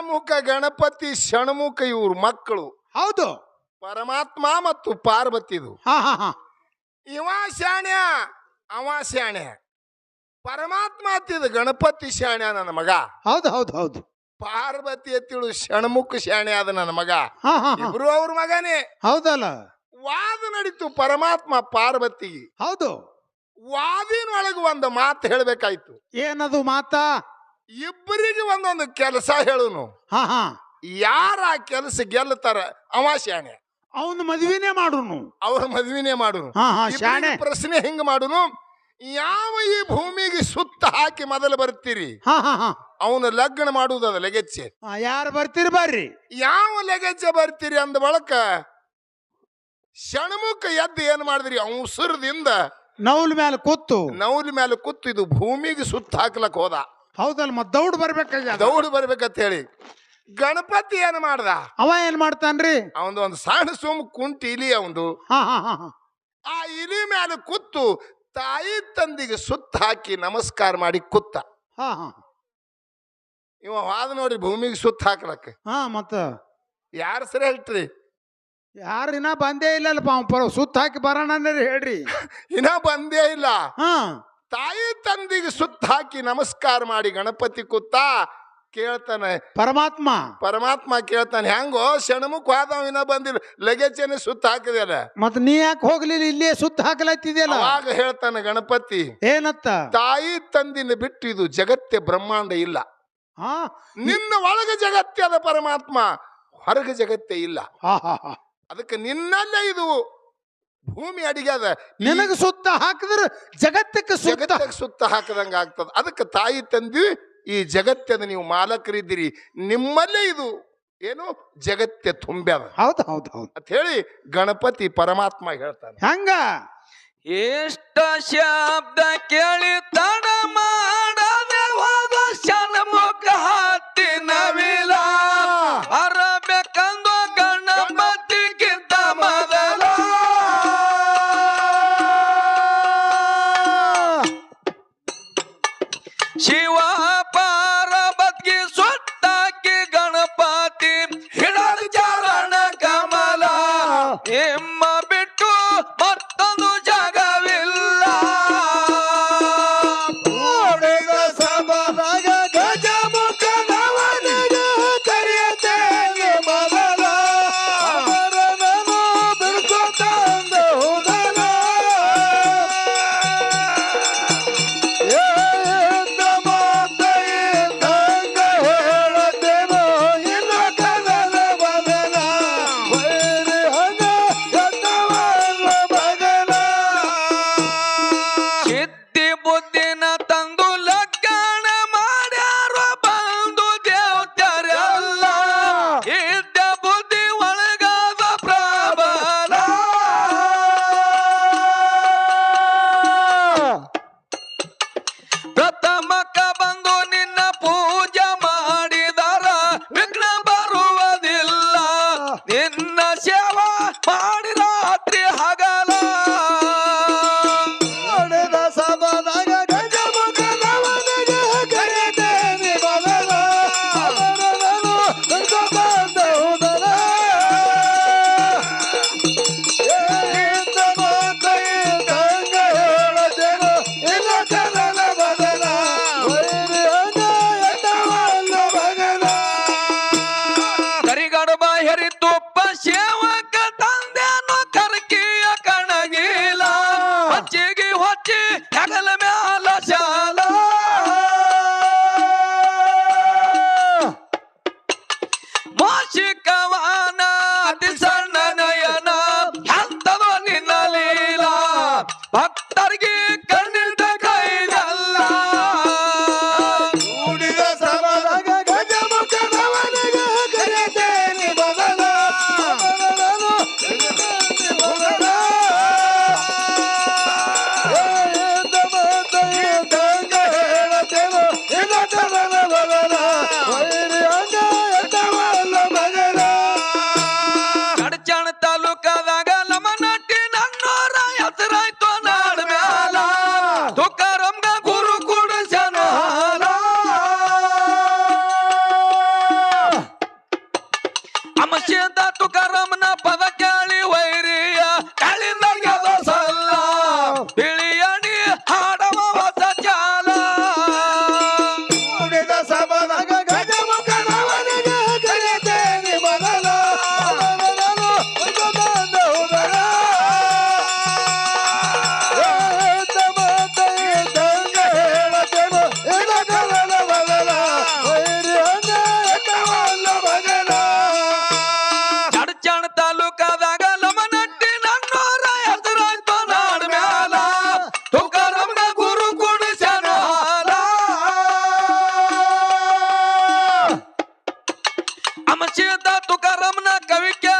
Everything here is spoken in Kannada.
ಪಂಚಮುಖ ಗಣಪತಿ ಷಣ್ಮುಖ ಇವ್ರ ಮಕ್ಕಳು. ಹೌದು. ಪರಮಾತ್ಮ ಮತ್ತು ಪಾರ್ವತಿದು. ಹಾ ಹಾ ಹಾ. ಇವ ಶಾಣ್ಯ ಅವ ಶಾಣ್ಯ ಪರಮಾತ್ಮ ಅತ್ತಿದ ಗಣಪತಿ ಶಾಣ್ಯ ನನ್ನ ಮಗ. ಹೌದು ಹೌದು ಹೌದು. ಪಾರ್ವತಿ ಅತ್ತಿಳು ಷಣ್ಮುಖ ಶಾಣೆ ಆದ ನನ್ನ ಮಗ. ಹಾ ಹಾ ಹಾ. ಇಬ್ರು ಅವ್ರ ಮಗನೇ. ಹೌದಲ್ಲ. ವಾದ ನಡೀತು ಪರಮಾತ್ಮ ಪಾರ್ವತಿಗೆ. ಹೌದು. ವಾದಿನೊಳಗೆ ಒಂದು ಮಾತು ಹೇಳಬೇಕಾಯ್ತು. ಏನದು ಮಾತಾ? ಇಬ್ಬರಿಗೆ ಒಂದೊಂದು ಕೆಲಸ ಹೇಳುನು. ಹಾ ಹಾ. ಯಾರ ಆ ಕೆಲಸ ಗೆಲ್ಲತಾರ ಅವ ಶಾಣೆ. ಅವನು ಮದ್ವಿನೇ ಮಾಡುನು. ಅವ್ರ ಮದ್ವಿನೇ ಮಾಡುನು. ಹಾ ಹಾ ಪ್ರಶ್ನೆ ಹೆಂಗ್ ಮಾಡುನು? ಯಾವ ಈ ಭೂಮಿಗೆ ಸುತ್ತ ಹಾಕಿ ಮೊದಲು ಬರ್ತೀರಿ? ಹಾ ಹಾ ಹಾ. ಅವನ ಲಗ್ನ ಮಾಡುವುದದ ಅದ ಆ, ಯಾರು ಬರ್ತೀರಿ ಬರ್ರಿ. ಯಾವ ಲೆಗೆಚ್ಚೆ ಬರ್ತೀರಿ ಅಂದ ಬಳಕ ಷಣ್ಮುಖ ಎದ್ದು ಏನ್ ಮಾಡಿದ್ರಿ? ಅವಸರದಿಂದ ನೌಲ್ ಮೇಲೆ ಕೂತು. ನೌಲ್ ಮೇಲೆ ಕೂತು ಇದು ಭೂಮಿಗೆ ಸುತ್ತ ಹಾಕ್ಲಕ್ ಹೋದ. ಹೌದಲ್ಲ ಮತ್ ದೌಡ್ ಬರ್ಬೇಕಲ್ಲ ದೌಡ್ ಬರ್ಬೇಕಂತ ಹೇಳಿ ಗಣಪತಿ ಏನ್ ಮಾಡ್ದ? ಅವ ಏನ್ ಮಾಡ್ತಾನ್ರಿ? ಅವಂದು ಒಂದು ಸಣ್ಣ ಸುಮ್ ಕುಂಟಿ ಇಲಿ ಅವಂದು. ಹಾ ಹಾ ಹಾ ಹಾ. ಆ ಇಲಿ ಮೇಲೆ ಕೂತು ತಾಯಿ ತಂದಿಗೆ ಸುತ್ತ ಹಾಕಿ ನಮಸ್ಕಾರ ಮಾಡಿ ಕೂತ ಹಾ ಹಾ ಇವ ವಾದ ನೋಡ್ರಿ ಭೂಮಿಗೆ ಸುತ್ತ ಹಾಕ್ಲಕ್ಕ. ಹಾ ಮತ್ತ ಯಾರ ಸರಿ ಹೇಳ್ತ್ರಿ? ಯಾರು ಇನ್ನ ಬಂದೇ ಇಲ್ಲಲ್ಪ ಪರ ಸುತ್ತ ಹಾಕಿ ಬರೋಣ ಹೇಳ್ರಿ. ಇನ್ನ ಬಂದೇ ಇಲ್ಲ. ಹಾ. ತಾಯಿ ತಂದಿಗೆ ಸುತ್ತ ಹಾಕಿ ನಮಸ್ಕಾರ ಮಾಡಿ ಗಣಪತಿ ಕೂತ ಕೇಳ್ತಾನೆ. ಪರಮಾತ್ಮ. ಪರಮಾತ್ಮ ಕೇಳ್ತಾನೆ ಹೆಂಗೋ ಷಣ್ಮುಖ ವಿನ ಬಂದಿಲ್ಲ ಲಗೇಜನೆ ಸುತ್ತ ಹಾಕಿದ್ಯಾರ ಮತ್ ನೀ ಯಾಕೆ ಹೋಗ್ಲಿಲ್ಲ ಇಲ್ಲೇ ಸುತ್ತ ಹಾಕಲತ್ತಿದ್ಯಲ್ಲ ಆಗ ಹೇಳ್ತಾನೆ ಗಣಪತಿ ಏನತ್ತ? ತಾಯಿ ತಂದಿನ ಬಿಟ್ಟು ಇದು ಜಗತ್ತೆ ಬ್ರಹ್ಮಾಂಡ ಇಲ್ಲ. ನಿನ್ನ ಒಳಗ ಜಗತ್ತೆ ಅದ ಪರಮಾತ್ಮ ಹೊರಗ ಜಗತ್ತೇ ಇಲ್ಲ. ಅದಕ್ಕೆ ನಿನ್ನಲ್ಲೇ ಇದು ಭೂಮಿ ಅಡಿಗೆ ಅದ ನಿನಗ ಸುತ್ತ ಹಾಕಿದ್ರೆ ಜಗತ್ತಕ್ಕೆ ಸುತ್ತ. ಜಗತ್ತಿಗೆ ಸುತ್ತ ಹಾಕದಂಗ ಆಗ್ತದ. ಅದಕ್ಕೆ ತಾಯಿ ತಂದಿ ಈ ಜಗತ್ತದ ನೀವು ಮಾಲಕರಿದ್ದೀರಿ. ನಿಮ್ಮಲ್ಲೇ ಇದು ಏನು? ಜಗತ್ತೆ ತುಂಬ್ಯಾದ. ಹೌದು ಹೌದು ಹೌದು. ಅಂತ ಹೇಳಿ ಗಣಪತಿ ಪರಮಾತ್ಮ ಹೇಳ್ತಾನೆ. ಹಂಗ? ಇಷ್ಟ ಶಬ್ದ ಕೇಳಿ ತಡ him. ಹೊಚ್ಚಿ ಹೆಗಲ ಮ್ಯಾಲ ಶಾಲ ಮೋಷಿಕವಾನ ಅತಿ ಕಾಶಿ ಇದ್ದ ತುಕಾರಾಮನ ಕವಿಕೆ.